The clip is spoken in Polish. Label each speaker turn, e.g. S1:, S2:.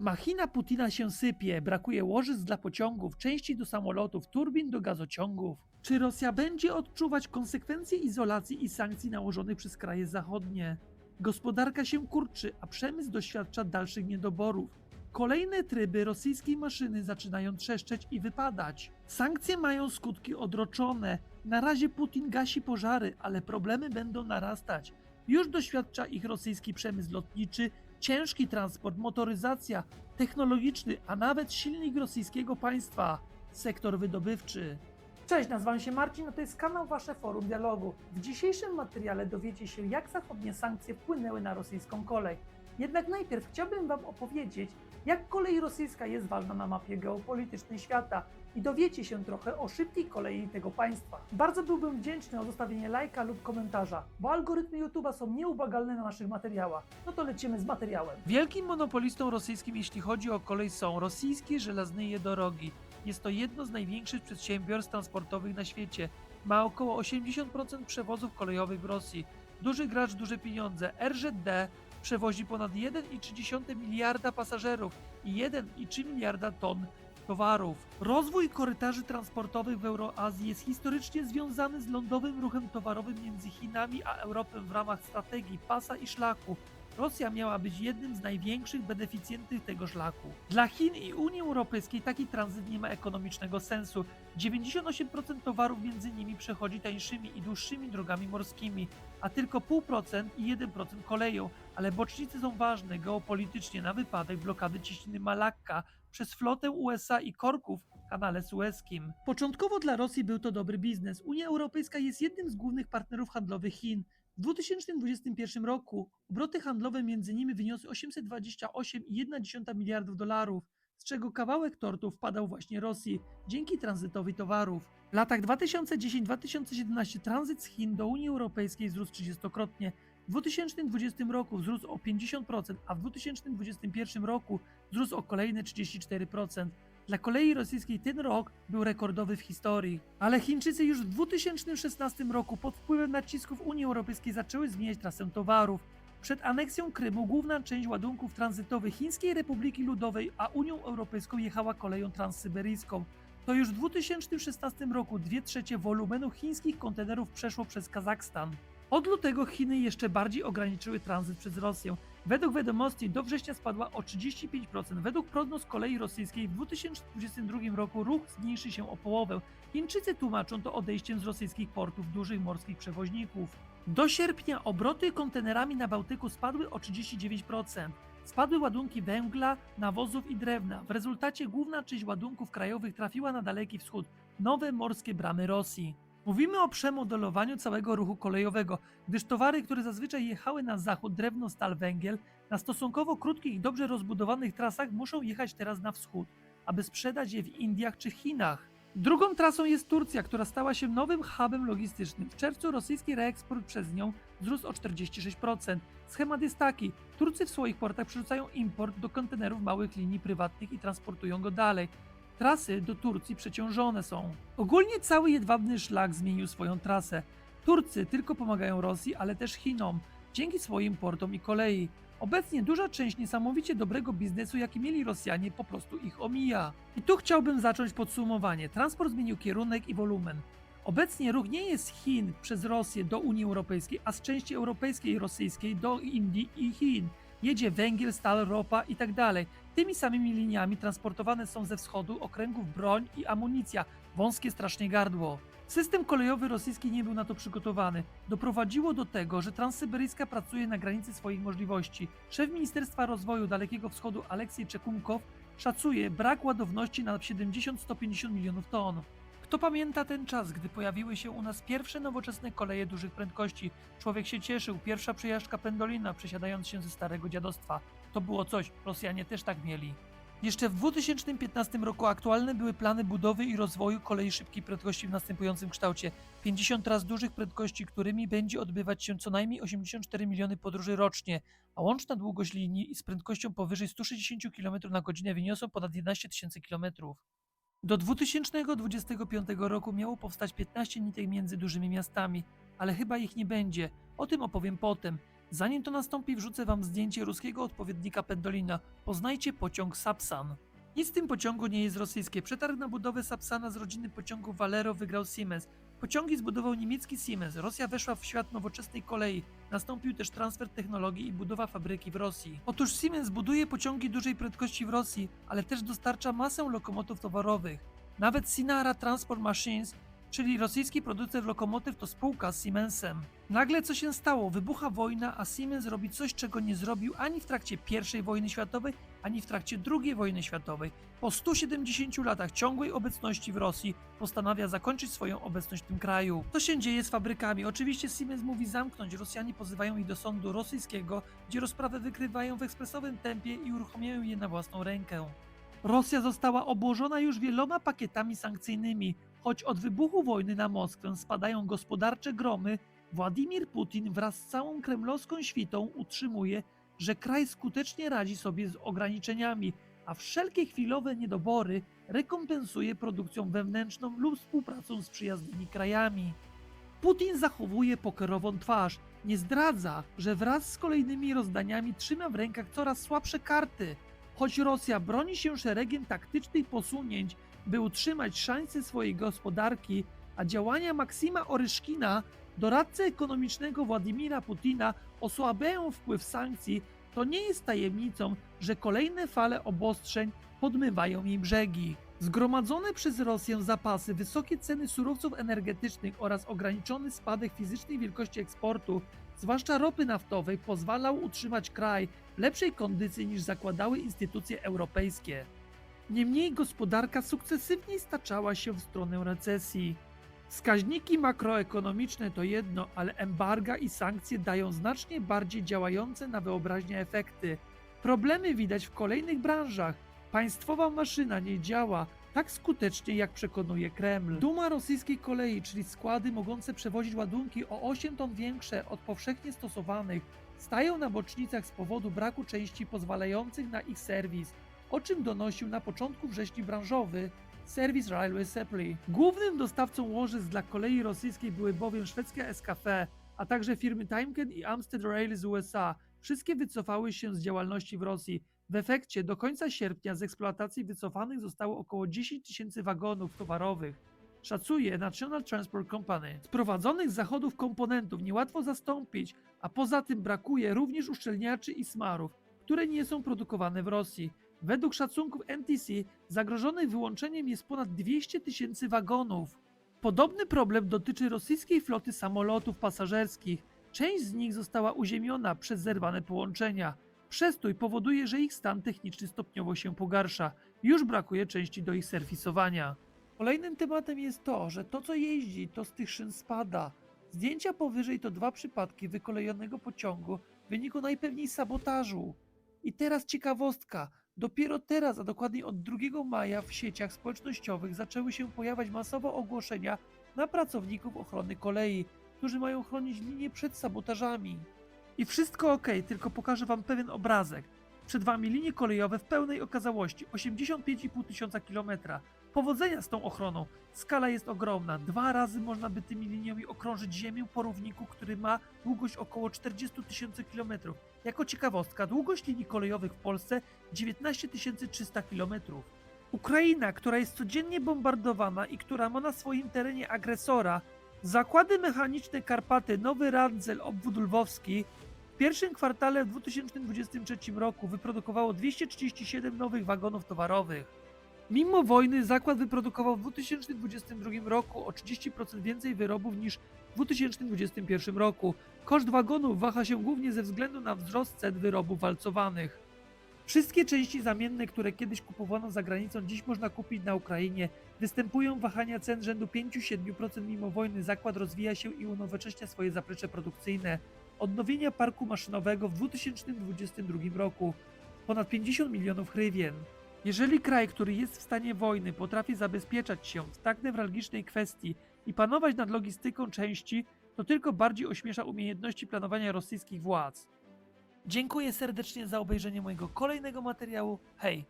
S1: Machina Putina się sypie, brakuje łożysk dla pociągów, części do samolotów, turbin do gazociągów. Czy Rosja będzie odczuwać konsekwencje izolacji i sankcji nałożonych przez kraje zachodnie? Gospodarka się kurczy, a przemysł doświadcza dalszych niedoborów. Kolejne tryby rosyjskiej maszyny zaczynają trzeszczeć i wypadać. Sankcje mają skutki odroczone. Na razie Putin gasi pożary, ale problemy będą narastać. Już doświadcza ich rosyjski przemysł lotniczy, ciężki transport, motoryzacja, technologiczny, a nawet silnik rosyjskiego państwa sektor wydobywczy. Cześć, nazywam się Marcin, a to jest kanał Wasze Forum Dialogu. W dzisiejszym materiale dowiecie się, jak zachodnie sankcje wpłynęły na rosyjską kolej. Jednak najpierw chciałbym Wam opowiedzieć, jak kolej rosyjska jest ważna na mapie geopolitycznej świata i dowiecie się trochę o szybkiej kolei tego państwa. Bardzo byłbym wdzięczny o zostawienie lajka lub komentarza, bo algorytmy YouTube'a są nieubłagalne na naszych materiałach. No to lecimy z materiałem. Wielkim monopolistą rosyjskim, jeśli chodzi o kolej, są rosyjskie żelazne jedorogi. Jest to jedno z największych przedsiębiorstw transportowych na świecie. Ma około 80% przewozów kolejowych w Rosji. Duży gracz, duże pieniądze. RZD przewozi ponad 1,3 miliarda pasażerów i 1,3 miliarda ton towarów. Rozwój korytarzy transportowych w Euroazji jest historycznie związany z lądowym ruchem towarowym między Chinami a Europą w ramach strategii pasa i szlaku. Rosja miała być jednym z największych beneficjentów tego szlaku. Dla Chin i Unii Europejskiej taki tranzyt nie ma ekonomicznego sensu. 98% towarów między nimi przechodzi tańszymi i dłuższymi drogami morskimi, a tylko 0,5% i 1% koleją, ale bocznice są ważne geopolitycznie na wypadek blokady cieśniny Malakka przez flotę USA i korków w kanale sueskim. Początkowo dla Rosji był to dobry biznes. Unia Europejska jest jednym z głównych partnerów handlowych Chin. W 2021 roku obroty handlowe między nimi wyniosły 828,1 miliardów dolarów, z czego kawałek tortu wpadał właśnie Rosji dzięki tranzytowi towarów. W latach 2010-2017 tranzyt z Chin do Unii Europejskiej wzrósł 30-krotnie. W 2020 roku wzrósł o 50%, a w 2021 roku wzrósł o kolejne 34%. Dla kolei rosyjskiej ten rok był rekordowy w historii. Ale Chińczycy już w 2016 roku pod wpływem nacisków Unii Europejskiej zaczęły zmieniać trasę towarów. Przed aneksją Krymu główna część ładunków tranzytowych Chińskiej Republiki Ludowej, a Unią Europejską jechała koleją transsyberyjską. To już w 2016 roku 2 trzecie wolumenu chińskich kontenerów przeszło przez Kazachstan. Od lutego Chiny jeszcze bardziej ograniczyły tranzyt przez Rosję. Według wiadomości do września spadła o 35%. Według prognoz kolei rosyjskiej w 2022 roku ruch zmniejszy się o połowę. Chińczycy tłumaczą to odejściem z rosyjskich portów dużych morskich przewoźników. Do sierpnia obroty kontenerami na Bałtyku spadły o 39%. Spadły ładunki węgla, nawozów i drewna. W rezultacie główna część ładunków krajowych trafiła na Daleki Wschód, nowe morskie bramy Rosji. Mówimy o przemodelowaniu całego ruchu kolejowego, gdyż towary, które zazwyczaj jechały na zachód, drewno, stal, węgiel, na stosunkowo krótkich i dobrze rozbudowanych trasach muszą jechać teraz na wschód, aby sprzedać je w Indiach czy Chinach. Drugą trasą jest Turcja, która stała się nowym hubem logistycznym. W czerwcu rosyjski reeksport przez nią wzrósł o 46%. Schemat jest taki: Turcy w swoich portach przerzucają import do kontenerów małych linii prywatnych i transportują go dalej. Trasy do Turcji przeciążone są. Ogólnie cały jedwabny szlak zmienił swoją trasę. Turcy tylko pomagają Rosji, ale też Chinom, dzięki swoim portom i kolei. Obecnie duża część niesamowicie dobrego biznesu, jaki mieli Rosjanie, po prostu ich omija. I tu chciałbym zacząć podsumowanie. Transport zmienił kierunek i wolumen. Obecnie ruch nie jest z Chin przez Rosję do Unii Europejskiej, a z części europejskiej i rosyjskiej do Indii i Chin. Jedzie węgiel, stal, ropa itd. Tymi samymi liniami transportowane są ze wschodu okręgów broń i amunicja, wąskie strasznie gardło. System kolejowy rosyjski nie był na to przygotowany. Doprowadziło do tego, że Transsyberyjska pracuje na granicy swoich możliwości. Szef Ministerstwa Rozwoju Dalekiego Wschodu Aleksiej Czekunkow szacuje brak ładowności na 70-150 milionów ton. Kto pamięta ten czas, gdy pojawiły się u nas pierwsze nowoczesne koleje dużych prędkości? Człowiek się cieszył, pierwsza przejażdżka pendolina, przesiadając się ze starego dziadostwa. To było coś, Rosjanie też tak mieli. Jeszcze w 2015 roku aktualne były plany budowy i rozwoju kolei szybkiej prędkości w następującym kształcie. 50 tras dużych prędkości, którymi będzie odbywać się co najmniej 84 miliony podróży rocznie, a łączna długość linii z prędkością powyżej 160 km na godzinę wyniosą ponad 11 tysięcy km. Do 2025 roku miało powstać 15 nitek między dużymi miastami, ale chyba ich nie będzie. O tym opowiem potem. Zanim to nastąpi, wrzucę wam zdjęcie ruskiego odpowiednika Pendolina. Poznajcie pociąg Sapsan. Nic w tym pociągu nie jest rosyjskie. Przetarg na budowę Sapsana z rodziny pociągów Valero wygrał Siemens. Pociągi zbudował niemiecki Siemens. Rosja weszła w świat nowoczesnej kolei. Nastąpił też transfer technologii i budowa fabryki w Rosji. Otóż Siemens buduje pociągi dużej prędkości w Rosji, ale też dostarcza masę lokomotów towarowych. Nawet Sinara Transport Machines, czyli rosyjski producent lokomotyw, to spółka z Siemensem. Nagle co się stało? Wybucha wojna, a Siemens robi coś, czego nie zrobił ani w trakcie I wojny światowej, ani w trakcie II wojny światowej. Po 170 latach ciągłej obecności w Rosji postanawia zakończyć swoją obecność w tym kraju. Co się dzieje z fabrykami? Oczywiście Siemens mówi zamknąć, Rosjanie pozywają ich do sądu rosyjskiego, gdzie rozprawę wykrywają w ekspresowym tempie i uruchamiają je na własną rękę. Rosja została obłożona już wieloma pakietami sankcyjnymi, choć od wybuchu wojny na Moskwę spadają gospodarcze gromy, Władimir Putin wraz z całą kremlowską świtą utrzymuje, że kraj skutecznie radzi sobie z ograniczeniami, a wszelkie chwilowe niedobory rekompensuje produkcją wewnętrzną lub współpracą z przyjaznymi krajami. Putin zachowuje pokerową twarz, nie zdradza, że wraz z kolejnymi rozdaniami trzyma w rękach coraz słabsze karty. Choć Rosja broni się szeregiem taktycznych posunięć, by utrzymać szanse swojej gospodarki, a działania Maksima Oryszkina, doradcy ekonomicznego Władimira Putina, osłabiają wpływ sankcji, to nie jest tajemnicą, że kolejne fale obostrzeń podmywają jej brzegi. Zgromadzone przez Rosję zapasy, wysokie ceny surowców energetycznych oraz ograniczony spadek fizycznej wielkości eksportu, zwłaszcza ropy naftowej, pozwalał utrzymać kraj w lepszej kondycji niż zakładały instytucje europejskie. Niemniej gospodarka sukcesywnie staczała się w stronę recesji. Wskaźniki makroekonomiczne to jedno, ale embarga i sankcje dają znacznie bardziej działające na wyobraźnię efekty. Problemy widać w kolejnych branżach. Państwowa maszyna nie działa tak skutecznie, jak przekonuje Kreml. Duma rosyjskiej kolei, czyli składy mogące przewozić ładunki o 8 ton większe od powszechnie stosowanych, stają na bocznicach z powodu braku części pozwalających na ich serwis, o czym donosił na początku września branżowy Service Railway Supply. Głównym dostawcą łożysk dla kolei rosyjskiej były bowiem szwedzkie SKF, a także firmy Timken i Amstead Rail z USA. Wszystkie wycofały się z działalności w Rosji. W efekcie do końca sierpnia z eksploatacji wycofanych zostało około 10 tysięcy wagonów towarowych. Szacuje National Transport Company. Sprowadzonych z zachodów komponentów niełatwo zastąpić, a poza tym brakuje również uszczelniaczy i smarów, które nie są produkowane w Rosji. Według szacunków NTC zagrożonych wyłączeniem jest ponad 200 tysięcy wagonów. Podobny problem dotyczy rosyjskiej floty samolotów pasażerskich. Część z nich została uziemiona przez zerwane połączenia. Przestój powoduje, że ich stan techniczny stopniowo się pogarsza. Już brakuje części do ich serwisowania. Kolejnym tematem jest to, że to co jeździ, to z tych szyn spada. Zdjęcia powyżej to dwa przypadki wykolejonego pociągu w wyniku najpewniej sabotażu. I teraz ciekawostka. Dopiero teraz, a dokładniej od 2 maja w sieciach społecznościowych zaczęły się pojawiać masowo ogłoszenia na pracowników ochrony kolei, którzy mają chronić linię przed sabotażami. I wszystko ok, tylko pokażę wam pewien obrazek. Przed wami linie kolejowe w pełnej okazałości 85,5 tysiąca kilometra. Powodzenia z tą ochroną. Skala jest ogromna. Dwa razy można by tymi liniami okrążyć Ziemię po równiku, który ma długość około 40 tysięcy kilometrów. Jako ciekawostka, długość linii kolejowych w Polsce 19 300 kilometrów. Ukraina, która jest codziennie bombardowana i która ma na swoim terenie agresora, zakłady mechaniczne Karpaty Nowy Randzel obwód lwowski w pierwszym kwartale w 2023 roku wyprodukowało 237 nowych wagonów towarowych. Mimo wojny zakład wyprodukował w 2022 roku o 30% więcej wyrobów niż w 2021 roku. Koszt wagonów waha się głównie ze względu na wzrost cen wyrobów walcowanych. Wszystkie części zamienne, które kiedyś kupowano za granicą, dziś można kupić na Ukrainie. Występują wahania cen rzędu 5-7% mimo wojny. Zakład rozwija się i unowocześnia swoje zaplecze produkcyjne. Odnowienia parku maszynowego w 2022 roku ponad 50 milionów hrywien. Jeżeli kraj, który jest w stanie wojny, potrafi zabezpieczać się w tak newralgicznej kwestii i panować nad logistyką części, to tylko bardziej ośmiesza umiejętności planowania rosyjskich władz. Dziękuję serdecznie za obejrzenie mojego kolejnego materiału. Hej!